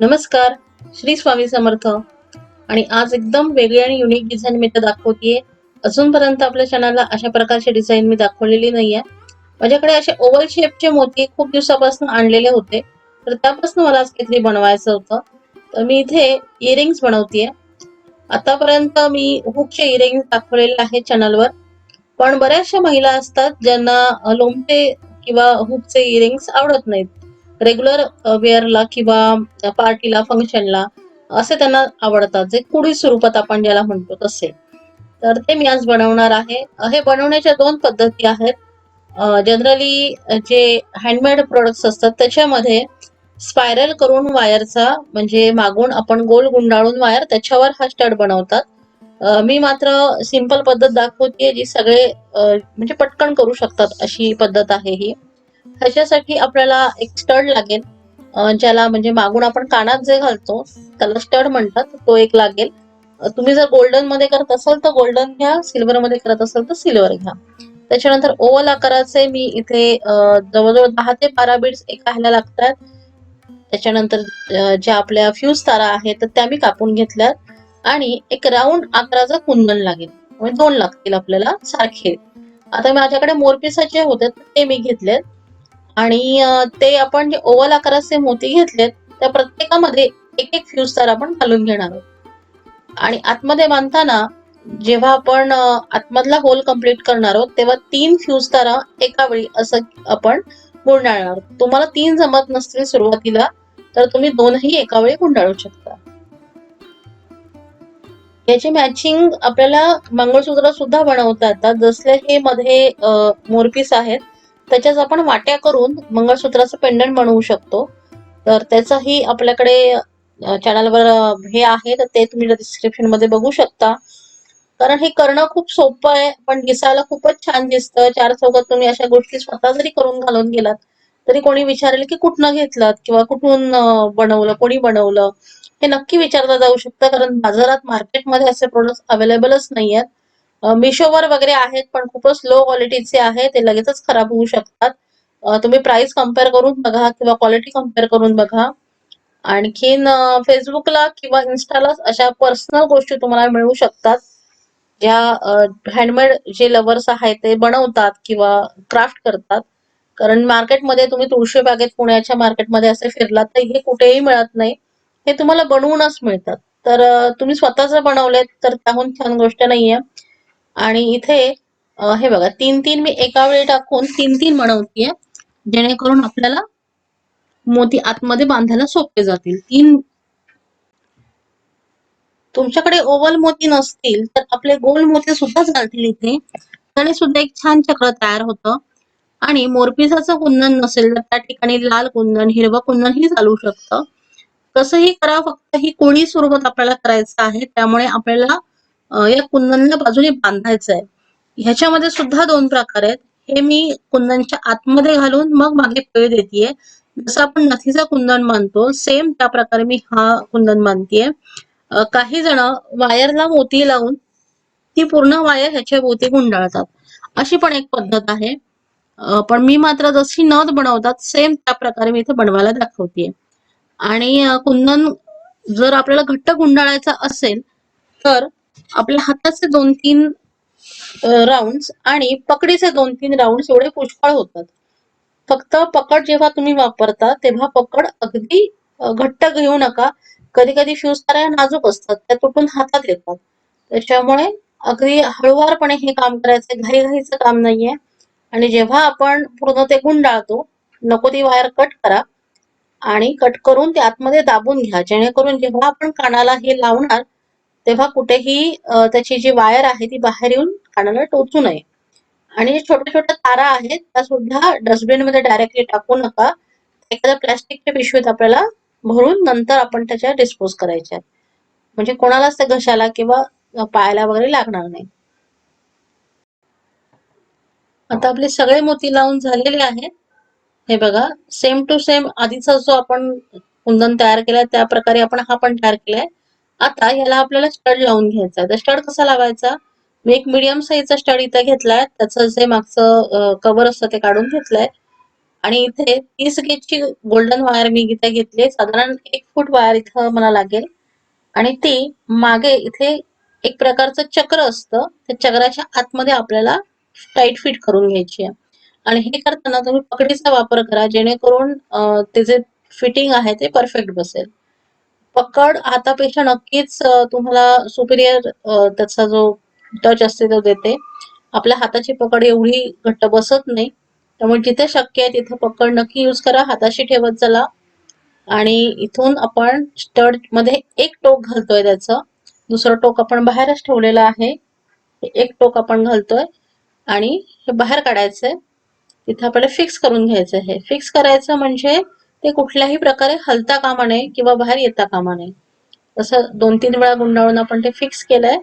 नमस्कार श्री स्वामी समर्थ. आणि आज एकदम वेगळी आणि युनिक डिझाईन मी तर दाखवतेय. अजूनपर्यंत आपल्या चॅनलला अशा प्रकारची डिझाईन मी दाखवलेली नाहीये. माझ्याकडे असे ओव्हल शेपचे मोती खूप दिवसापासून आणलेले होते. तर त्यापासून मला आज काहीतरी बनवायचं होतं. तर मी इथे इयरिंग्स बनवतेय. आतापर्यंत मी हुकचे इयरिंग्स दाखवलेले आहेत चॅनलवर पण बऱ्याचशा महिला असतात ज्यांना लोमटे किंवा हुकचे इयरिंग्स आवडत नाहीत. रेग्युलर वेअरला uh, किंवा पार्टीला फंक्शनला असे त्यांना आवडतात. जे कुडी स्वरूपात आपण ज्याला म्हणतो तसे. तर ते मी आज बनवणार आहे. हे बनवण्याच्या दोन पद्धती आहेत. जनरली जे हँडमेड प्रोडक्ट्स असतात त्याच्यामध्ये स्पायरल करून वायरचा म्हणजे मागून आपण गोल गुंडाळून वायर त्याच्यावर हा स्टड बनवतात. मी मात्र सिंपल पद्धत दाखवते जी सगळे म्हणजे पटकन करू शकतात अशी पद्धत आहे ही. ह्याच्यासाठी आपल्याला एक स्टड लागेल. ज्याला म्हणजे मागून आपण कानात जे घालतो त्याला स्टड म्हणतात तो एक लागेल. तुम्ही जर गोल्डनमध्ये करत असाल तर गोल्डन घ्या सिल्वर मध्ये करत असाल तर सिल्वर घ्या. त्याच्यानंतर ओव्हल आकाराचे मी इथे जवळजवळ दहा ते बारा बीड्स एका ह्याला लागतात. त्याच्यानंतर ज्या आपल्या फ्यूज तारा आहेत तर त्या मी कापून घेतल्यात. आणि एक राऊंड आकाराचा कुंदन लागेल. म्हणजे दोन लागतील आपल्याला सारखे. आता माझ्याकडे मोरपिसाचे होते ते मी घेतलेत. आणि ते आपण जे ओव्हल आकाराचे मोती घेतलेत त्या प्रत्येकामध्ये एक एक फ्यूज तार आपण घालून घेणार आहोत. आणि आतमध्ये बांधताना जेव्हा आपण आतमधला होल कंप्लीट करणार आहोत तेव्हा तीन फ्यूज तारा एका वेळी असं आपण गुंडाळणार तुम्हाला तीन जमत नसतील सुरुवातीला तर तुम्ही दोनही एका वेळी गुंडाळू शकता. याची मॅचिंग आपल्याला मंगळसूत्र सुद्धा बनवता येतात. जसले हे मध्ये मोरपीस आहेत त्याच्याच आपण वाट्या करून मंगळसूत्राचं पेंडंट बनवू शकतो. तर त्याचंही आपल्याकडे चॅनलवर हे आहे तर ते तुम्ही डिस्क्रिप्शनमध्ये बघू शकता. कारण हे करणं खूप सोपं आहे पण दिसायला खूपच छान दिसतं. चार चौकात तुम्ही अशा गोष्टी स्वतः जरी करून घालून गेलात तरी कोणी विचारेल की कुठनं घेतलात किंवा कुठून बनवलं कोणी बनवलं? हे नक्की विचारलं जाऊ शकतं कारण बाजारात मार्केटमध्ये असे प्रोडक्ट अवेलेबलच नाही आहेत मिशोवर वगैरे आहेत पण खूपच लो क्वालिटीचे आहे ते लगेचच खराब होऊ शकतात. तुम्ही प्राइस कंपेअर करून बघा किंवा क्वालिटी कंपेअर करून बघा. आणखीन फेसबुकला किंवा इन्स्टाला अशा पर्सनल गोष्टी तुम्हाला मिळू शकतात. ज्या हँडमेड जे लवर्स आहेत ते बनवतात किंवा क्राफ्ट करतात. कारण मार्केटमध्ये तुम्ही तुळशी बागेत पुण्याच्या मार्केटमध्ये असे फिरलात तर हे कुठेही मिळत नाही. हे तुम्हाला बनवूनच मिळतात. तर तुम्ही स्वतःच बनवलेत तर त्याहून छान गोष्ट नाहीये. आणि इथे हे बघा तीन तीन मी एका वेळी टाकून तीन तीन बनवतीये जेणेकरून आपल्याला मोती आतमध्ये बांधायला सोपे जातील. तीन तुमच्याकडे ओव्हल मोती नसतील तर आपले गोल मोती सुद्धा चालतील इथे. त्याने सुद्धा एक छान चक्र तयार होतं. आणि मोरपिसाचं कुंदन नसेल तर त्या ठिकाणी लाल कुंदन हिरवं कुंदन ही चालू शकतं. कसंही करा फक्त ही कोळी स्वरूपात आपल्याला करायचं आहे त्यामुळे आपल्याला या कुंदनला बाजूने बांधायचं आहे ह्याच्यामध्ये सुद्धा दोन प्रकार आहेत. हे मी कुंदनच्या आतमध्ये घालून मग मागे पळ देतेय. जसं आपण नथीचा कुंदन बांधतो सेम त्या प्रकारे मी हा कुंदन बांधतेय काही जण वायरला मोती लावून ती पूर्ण वायर ह्याच्या भोवती गुंडाळतात. अशी पण एक पद्धत आहे. पण मी मात्र जशी नथ बनवतात सेम त्या प्रकारे मी इथे बनवायला दाखवतेय. आणि कुंदन जर आपल्याला घट्ट गुंडाळायचा असेल तर आपल्या हाताचे दोन तीन राऊंड आणि पकडीचे दोन तीन राऊंड एवढे पुष्कळ होतात. फक्त पकड जेव्हा तुम्ही वापरता तेव्हा पकड अगदी घट्ट घेऊ नका. कधी कधी फ्यूज तारा नाजूक असतात त्या तुटून हातात येतात. त्याच्यामुळे अगदी हळुवारपणे हे काम करायचं घाईघाईचं काम नाहीये. आणि जेव्हा आपण पूर्ण ते गुंडाळतो नको ती वायर कट करा आणि कट करून ते आतमध्ये दाबून घ्या. जेणेकरून जेव्हा आपण कानाला हे लावणार तेव्हा कुठेही त्याची जी वायर आहे ती बाहेर येऊन कानाला टोचू नये. आणि जे छोट्या छोट्या तारा आहेत त्या सुद्धा डस्टबिनमध्ये डायरेक्टली टाकू नका. एखाद्या प्लॅस्टिकच्या पिशवीत आपल्याला भरून नंतर आपण त्याच्या डिस्पोज करायच्या म्हणजे कोणालाच त्या घशाला किंवा पायाला वगैरे लागणार नाही. आता आपले सगळे मोती लावून झालेले आहेत. हे बघा सेम टू सेम आधीचा जो आपण कुंदन तयार केलाय त्या प्रकारे आपण हा पण तयार केलाय. आता याला आपल्याला स्टड लावून घ्यायचा. तर स्टड कसा लावायचा? मी एक मीडियम साईजचा स्टड इथं घेतलाय. त्याचं जे मागचं कव्हर असतं ते काढून घेतलंय. आणि इथे तीस गेजची गोल्डन वायर मी इथे घेतली साधारण एक फूट वायर इथं मला लागेल. आणि ती मागे इथे एक प्रकारचं चक्र असतं. त्या चक्राच्या आतमध्ये आपल्याला टाईट फिट करून घ्यायची आहे. आणि हे करताना तुम्ही पकडीचा वापर करा. जेणेकरून ते जे फिटिंग आहे ते परफेक्ट बसेल. पकड. हातापेक्षा नक्कीच तुम्हाला सुपिरियर त्याचा जो टच असते तो देते. आपल्या हाताची पकड एवढी घट्ट बसत नाही. त्यामुळे जिथे शक्य आहे तिथे पकड नक्की यूज करा. हाताशी ठेवत चला. आणि इथून आपण स्टडमध्ये एक टोक घालतोय त्याचं. दुसरं टोक आपण बाहेरच ठेवलेलं आहे. एक टोक आपण घालतोय. आणि हे बाहेर काढायचंय. तिथे आपल्याला फिक्स करून घ्यायचं आहे फिक्स करायचं म्हणजे ते कुठल्याही प्रकारे हलता कामा नये किंवा बाहेर येता कामा नये. तसं दोन तीन वेळा गुंडाळून आपण ते फिक्स केलंय.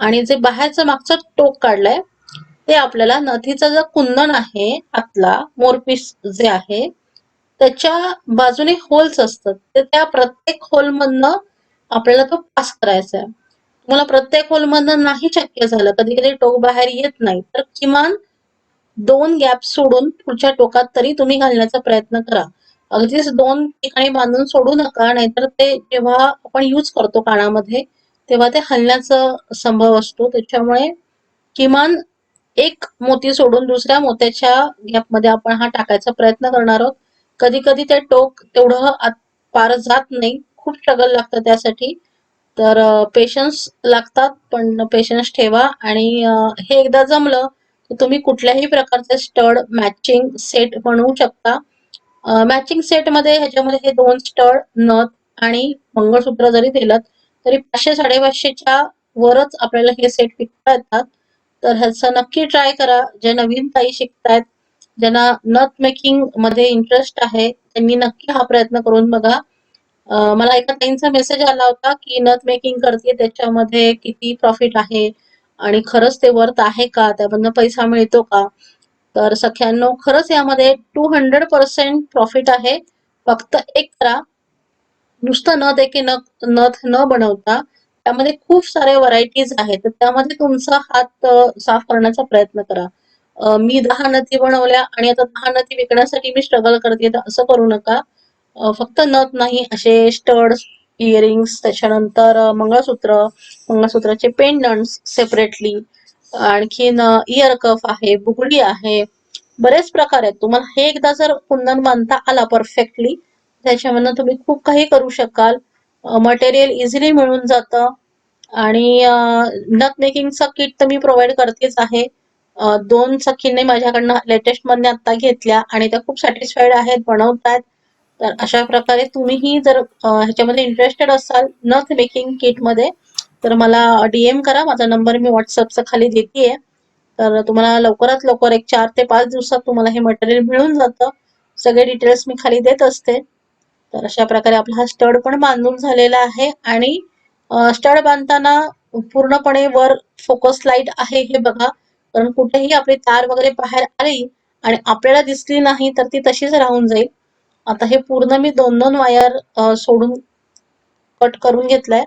आणि जे बाहेरचं मागचं टोक काढलंय ते आपल्याला नथीचा जो कुंदन आहे आतला मोरपीस जे आहे त्याच्या बाजूने होल्स असतात. तर त्या प्रत्येक होलमधनं आपल्याला तो पास करायचा आहे. तुम्हाला प्रत्येक होलमधनं नाही शक्य झालं कधी कधी टोक बाहेर येत नाही तर किमान दोन गॅप सोडून पुढच्या टोकात तरी तुम्ही घालण्याचा प्रयत्न करा. अगदीच दोन ठिकाणी बांधून सोडू नका नाहीतर ते जेव्हा आपण यूज करतो कानामध्ये तेव्हा ते हलण्याचा संभव असतो. त्याच्यामुळे किमान एक मोती सोडून दुसऱ्या मोत्याच्या गॅपमध्ये आपण हा टाकायचा प्रयत्न करणार आहोत. कधी कधी ते टोक तेवढं पार जात नाही. खूप स्ट्रगल लागतं त्यासाठी. तर पेशन्स लागतात पण पेशन्स ठेवा आणि हे एकदा जमलं तर तुम्ही कुठल्याही प्रकारचे स्टड मॅचिंग सेट बनवू शकता. मॅचिंग सेटमध्ये ह्याच्यामध्ये हे दोन स्टड नथ आणि मंगळसूत्र जरी दिलं तरी पाचशे साडेपाचशेच्या वरच आपल्याला हे सेट विकता येतात. तर ह्याचं नक्की ट्राय करा. जे नवीन ताई शिकतायत ज्यांना नथ मेकिंगमध्ये इंटरेस्ट आहे त्यांनी नक्की हा प्रयत्न करून बघा. मला एका ताईंचा मेसेज आला होता की नथ मेकिंग करते त्याच्यामध्ये किती प्रॉफिट आहे आणि खरंच ते वर्थ आहे का? त्यामधनं पैसा मिळतो का? तर सख्यांनो खरंच यामध्ये टू हंड्रेड पर्सेंट प्रॉफिट आहे. फक्त एक करा. नुसतं न देखे न नथ न बनवता त्यामध्ये खूप सारे व्हरायटीज आहेत. तर त्यामध्ये तुमचा हात साफ करण्याचा प्रयत्न करा. मी दहा नथी बनवल्या आणि आता दहा नथी विकण्यासाठी मी स्ट्रगल करते असं करू नका. फक्त नथ नाही असे स्टड्स इयरिंग्स त्याच्यानंतर मंगळसूत्र मंगळसूत्राचे पेंडंट्स सेपरेटली आणखीन इयर कफ आहे बुगडी आहे बरेच प्रकार आहेत. तुम्हाला हे एकदा जर कुंदन बांधता आला परफेक्टली त्याच्यामधनं तुम्ही खूप काही करू शकाल. मटेरियल इझिली मिळून जातं. आणि नथ मेकिंगचं किट तर मी प्रोव्हाइड करतेच आहे. दोन सखींनी माझ्याकडनं लेटेस्टमध्ये आता घेतल्या आणि त्या खूप सॅटिस्फाईड आहेत बनवतात तर अशा प्रकारे तुम्हीही जर ह्याच्यामध्ये इंटरेस्टेड असाल नथ मेकिंग किटमध्ये तर मला डीएम करा माझा नंबर मी व्हॉट्सअपचा खाली देतेय तर तुम्हाला लवकरात लवकर एक चार ते पाच दिवसात तुम्हाला हे मटेरियल मिळून जातं. सगळे डिटेल्स मी खाली देत असते. तर अशा प्रकारे आपला हा स्टड पण बांधून झालेला आहे आणि स्टड बांधताना पूर्णपणे वर फोकस लाइट आहे हे बघा. कारण कुठेही आपली तार वगैरे बाहेर आली आणि आपल्याला दिसली नाही तर ती तशीच राहून जाईल. आता हे पूर्ण मी दोन दोन वायर सोडून कट करून घेतलाय.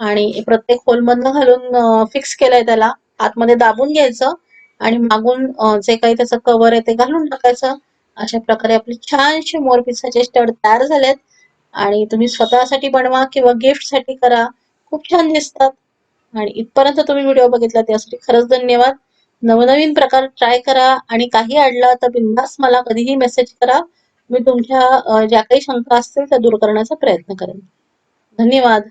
आणि प्रत्येक होलमधनं घालून फिक्स केलंय त्याला. आतमध्ये दाबून घ्यायचं आणि मागून जे काही त्याचं कव्हर आहे ते घालून टाकायचं. अशा प्रकारे आपले छानशे मोरपिसाचे स्टड तयार झालेत. आणि तुम्ही स्वतःसाठी बनवा किंवा गिफ्टसाठी करा. खूप छान दिसतात. आणि इथपर्यंत तुम्ही व्हिडिओ बघितला त्यासाठी खरंच धन्यवाद. नवनवीन प्रकार ट्राय करा आणि काही अडला तर बिंदास मला कधीही मेसेज करा. मी तुमच्या ज्या काही शंका असतील त्या दूर करण्याचा प्रयत्न करेन. धन्यवाद.